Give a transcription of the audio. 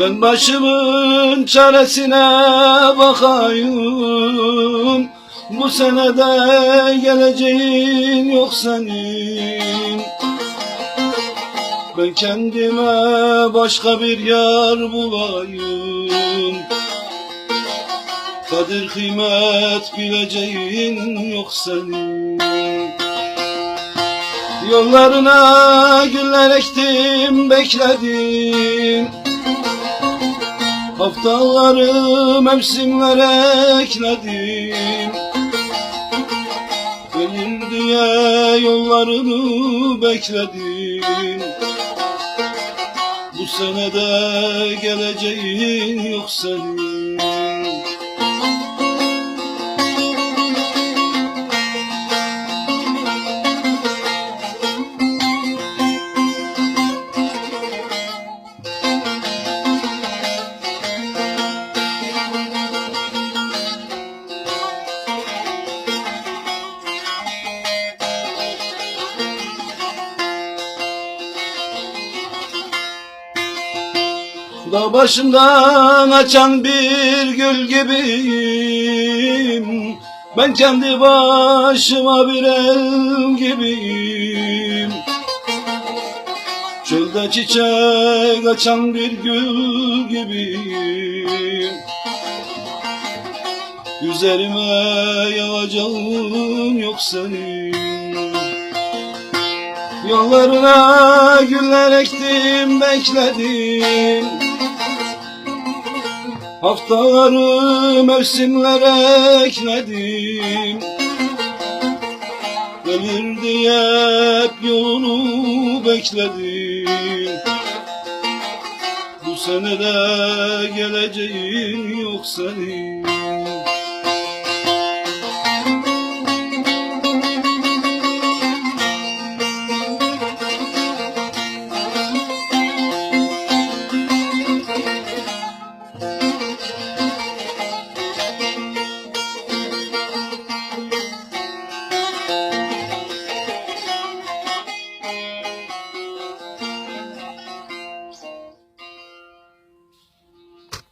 Ben başımın çaresine bakayım. Bu senede geleceğin yok senin. Ben kendime başka bir yar bulayım. Kadir kıymet bileceğin yok senin. Yollarına güller ektim bekledim Haftaları mevsimlere ekledim. Gelir diye yollarını bekledim. Bu senede geleceğin yok senin Dağ başından açan bir gül gibiyim. Ben kendi başıma bir el gibiyim. Çölde çiçek açan bir gül gibiyim. Üzerime yağacağın yok senin. Yollarına güller ektim bekledim Haftaları mevsimlere ekledim. Gelir diye hep yolunu bekledim. Bu senede geleceğin yok senin